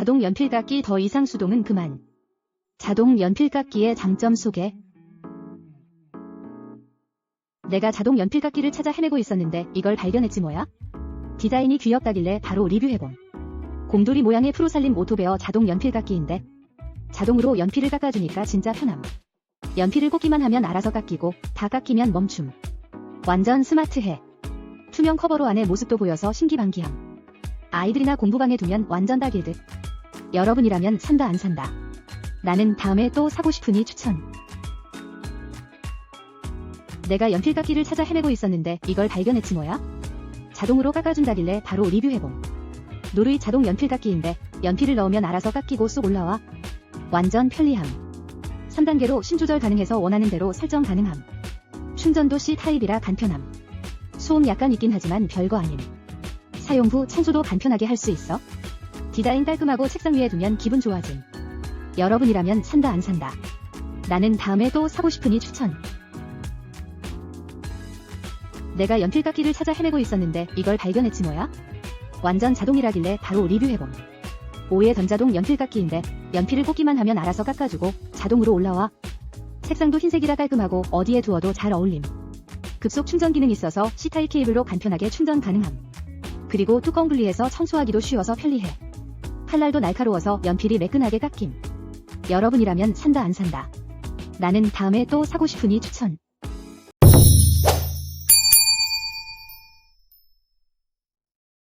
자동 연필깎이 더 이상 수동은 그만. 자동 연필깎이의 장점 소개. 내가 자동 연필깎이를 찾아 헤매고 있었는데 이걸 발견했지 뭐야? 디자인이 귀엽다길래 바로 리뷰해봄. 곰돌이 모양의 프로살림 오토베어 자동 연필깎이인데 자동으로 연필을 깎아주니까 진짜 편함. 연필을 꽂기만 하면 알아서 깎이고 다 깎이면 멈춤. 완전 스마트해. 투명 커버로 안에 모습도 보여서 신기반기함. 아이들이나 공부방에 두면 완전 딱일 듯. 여러분이라면 산다 안 산다. 나는 다음에 또 사고 싶으니 추천. 내가 연필깎이를 찾아 헤매고 있었는데 이걸 발견했지 뭐야? 자동으로 깎아준다길래 바로 리뷰해봄. 노르이 자동 연필깎이인데 연필을 넣으면 알아서 깎이고 쏙 올라와. 완전 편리함. 3단계로 심 조절 가능해서 원하는 대로 설정 가능함. 충전도 C 타입이라 간편함. 소음 약간 있긴 하지만 별거 아님. 사용 후 청소도 간편하게 할 수 있어. 디자인 깔끔하고 책상 위에 두면 기분 좋아짐. 여러분이라면 산다 안 산다. 나는 다음에 또 사고 싶으니 추천. 내가 연필깎이를 찾아 헤매고 있었는데 이걸 발견했지 뭐야? 완전 자동이라길래 바로 리뷰해봄. 5의 전자동 연필깎이인데 연필을 꽂기만 하면 알아서 깎아주고 자동으로 올라와. 색상도 흰색이라 깔끔하고 어디에 두어도 잘 어울림. 급속 충전 기능 있어서 C타입 케이블로 간편하게 충전 가능함. 그리고 뚜껑 분리해서 청소하기도 쉬워서 편리해. 칼날도 날카로워서 연필이 매끈하게 깎임. 여러분이라면 산다 안 산다. 나는 다음에 또 사고 싶으니 추천.